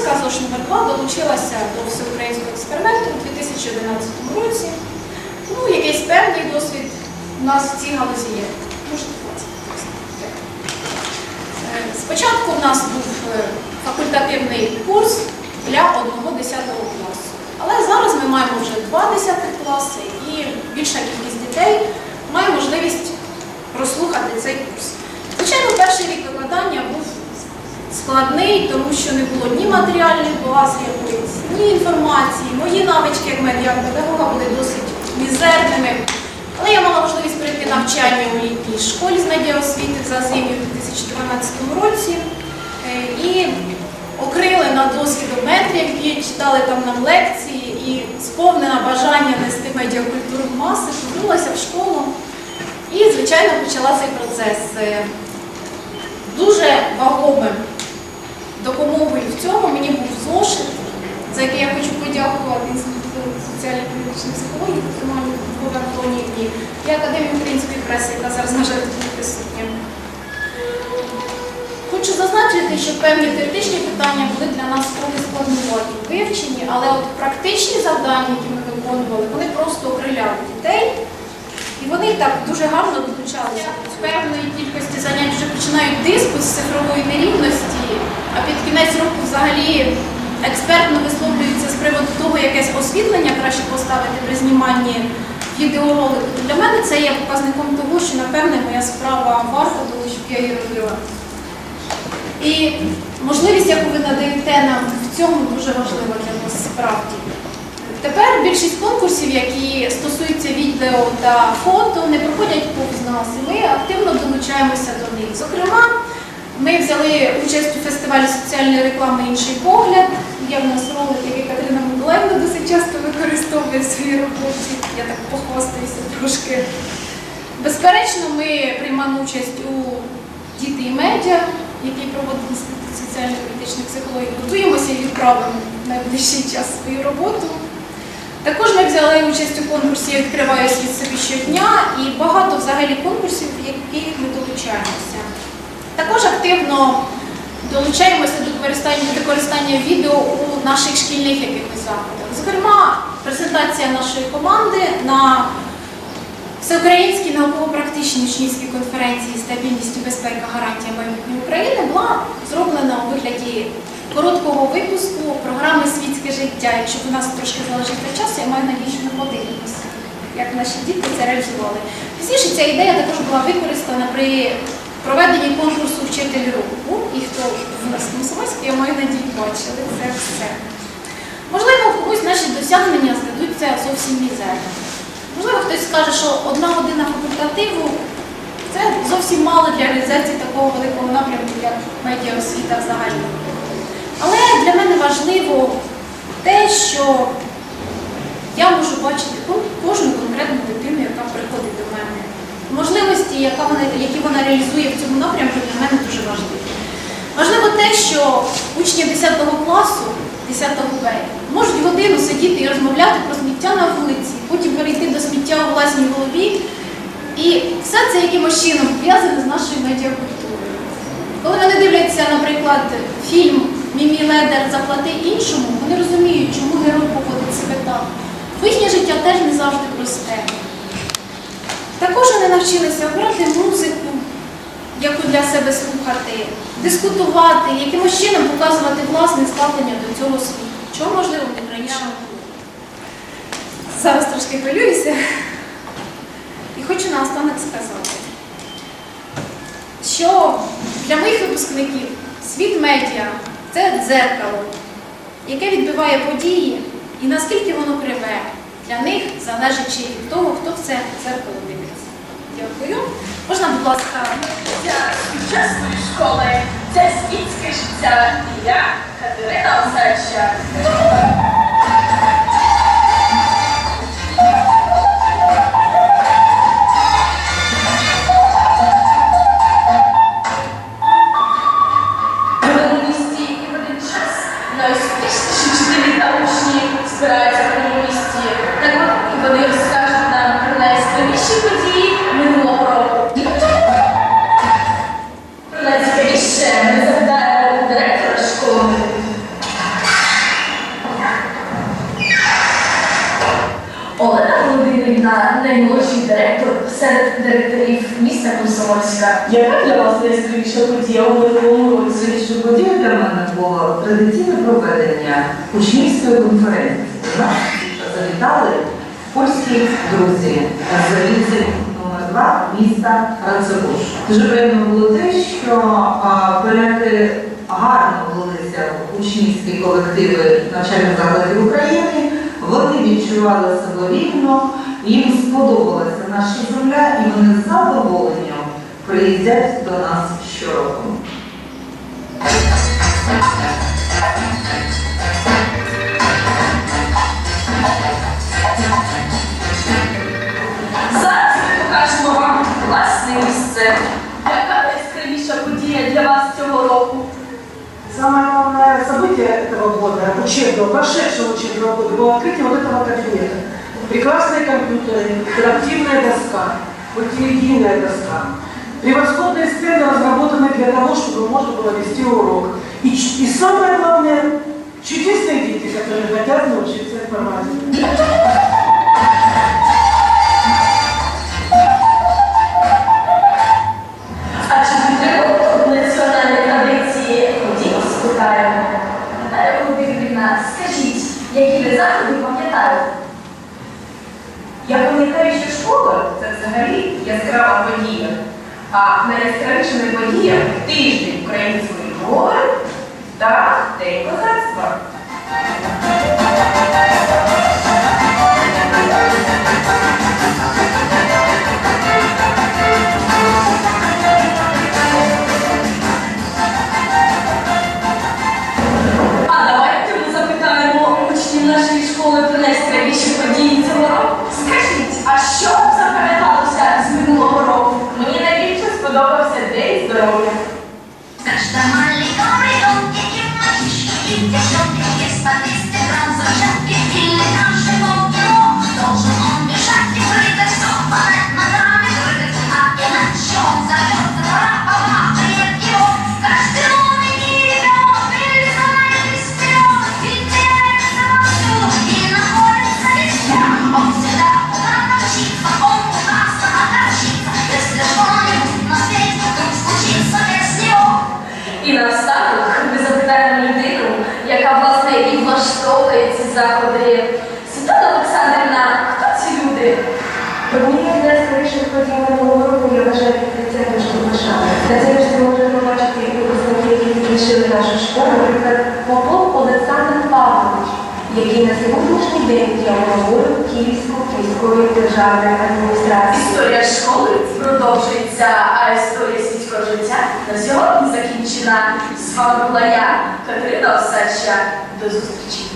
Комсомольська ЗОЖ номер 2 долучилася до всеукраїнського експерименту у 2011 році. Ну, якийсь певний досвід у нас в цій галузі є. Може, 20. Е, Спочатку в нас був е, факультативний курс для 1-10 класу. Але зараз ми маємо вже 2 10 класи і більша кількість дітей має можливість прослухати цей курс. Звичайно, перший рік викладання був складний, тому що не було ні матеріальних баз якоїсь, ні інформації. Мої навички як медіапедагога були досить мізерними. Але я мала можливість пройти навчання у літній школі з медіаосвіти в Зазимі у 2012 році. Е, І окрили на досвіду метрів, які читали там нам лекції, і сповнена бажання нести медіакультуру в маси, повернулася в школу. І, звичайно, почала цей процес. Е, Дуже вагомим допомогою в цьому мені був зошит, за який я хочу подякувати Інституту соціально-політичної психології Триманю Антонівні і Академії української преси, яка зараз, на жаль, тут присутня. Хочу зазначити, що певні теоретичні питання були для нас трохи складноваті вивчені, але от практичні завдання, які ми виконували, вони просто окриляли дітей. І вони так дуже гарно долучалися. З певної кількості занять вже починають дискус з цифрової нерівності, а під кінець року взагалі експертно висловлюються з приводу того, якесь освітлення краще поставити при зніманні відеоролику. Для мене це є показником того, що напевне моя справа варта того, щоб я її робила. І можливість, яку ви надаєте нам в цьому, дуже важлива для нас справді. Тепер більшість конкурсів, які стосуються відео та фото, не проходять повз нас. І ми активно долучаємося до них. Зокрема, ми взяли участь у фестивалі соціальної реклами Інший погляд. Є в нас ролик, який Катерина Миколаївна досить часто використовує в своїй роботі. Я так похвастаюся трошки. Безперечно, ми приймаємо участь у діти і медіа, який проводить Інститут соціально-політичної психології. Готуємося і відправимо в найближчий час свою роботу. Також ми взяли участь у конкурсі Відкриваю світ собі щодня і багато взагалі конкурсів, в яких ми долучаємося. Також активно долучаємося до використання, відео у наших шкільних якихось заходах. Зокрема, презентація нашої команди на Всеукраїнській науково-практичній учнівській конференції Стабільність і безпека гарантія майбутньої України була зроблена у вигляді короткого випуску програми Світське життя. Якщо в нас трошки залишиться часу, я маю надію, що ми подивимося, як наші діти це реалізували. Пізніше ця ідея також була використана при проведенні конкурсу Вчитель року. І хто в нас Комсомольській, я маю надію, бачили це все. Можливо, комусь наші досягнення здадуться зовсім мізерними. Можливо, хтось скаже, що одна година факультативу це зовсім мало для реалізації такого великого напрямку, як медіаосвіта взагалі. Але для мене важливо те, що я можу бачити ко- кожну конкретну дитину, яка приходить до мене. Можливості, яка вона, які вона реалізує в цьому напрямку, для мене дуже важливі. Важливо те, що учні 10 класу, 10 Б, можуть годину сидіти і розмовляти про сміття на вулиці, потім перейти до сміття у власній голові. І все це якимось чином пов'язане з нашою медіакультурою. Коли вони дивляться, наприклад, фільм Мімі Ледер Заплати іншому, вони розуміють, чому герой поводить себе так. Їхнє життя теж не завжди просте. Також вони навчилися обрати музику, яку для себе слухати, дискутувати, якимось чином показувати власне ставлення до цього світу. Чого можливо не раніше. Зараз трошки хвилююся. І хочу наостанок сказати, що для моїх випускників світ медіа це дзеркало, яке відбиває події, і наскільки воно криве, для них залежить ще від того, хто в це дзеркало дивиться. Дякую. Можна, будь ласка, Життя сучасної школи це світське життя. І я Катерина Осадча. Яка для вас найяскравіша подія у минулому році? Що подія для мене було традиційне проведення учнівської конференції. Нас завітали польські друзі з ліцею номер 2 міста Ранцебуш. Дуже приємно було те, що поляки гарно влилися в учнівські колективи навчальних закладів України. Вони відчували себе рівно, їм сподобалася наша земля, і вони з задоволенням приїздять до нас щороку. Зараз ми покажемо вам власне місце. Яка найяскравіша подія для вас цього року? Самое главное событие этого года, учебного, прошедшего учебного года, было открытие вот этого кабинета. Прекрасные компьютеры, интерактивная доска, мультимедийная доска, превосходные стенды разработаны для того, чтобы можно было вести урок. И, ч- и самое главное, чудесные дети, которые хотят научиться информатике. А чи підтримуєте національні традиції? Ходімо спитаємо. Наталя Володимирівна, скажіть, які ви заходи пам'ятаєте? Я пам'ятаю, що школа це взагалі яскрава подія. А найяскравішими подіями тиждень української мови та День козацтва. Заходи. Світлана Олександрівна, хто ці люди? Однією з найскоріших подій минулого року я вважаю відкриття вишки Варшави. На цій вишці можна побачити і випускники, які закінчили нашу школу, наприклад, Попов Олександр Павлович, який на сьогоднішній день є головою Київської військової державної адміністрації. Історія школи продовжується, а історія сільського життя на сьогодні закінчена. З вами була я, Катерина Осадча. До зустрічі!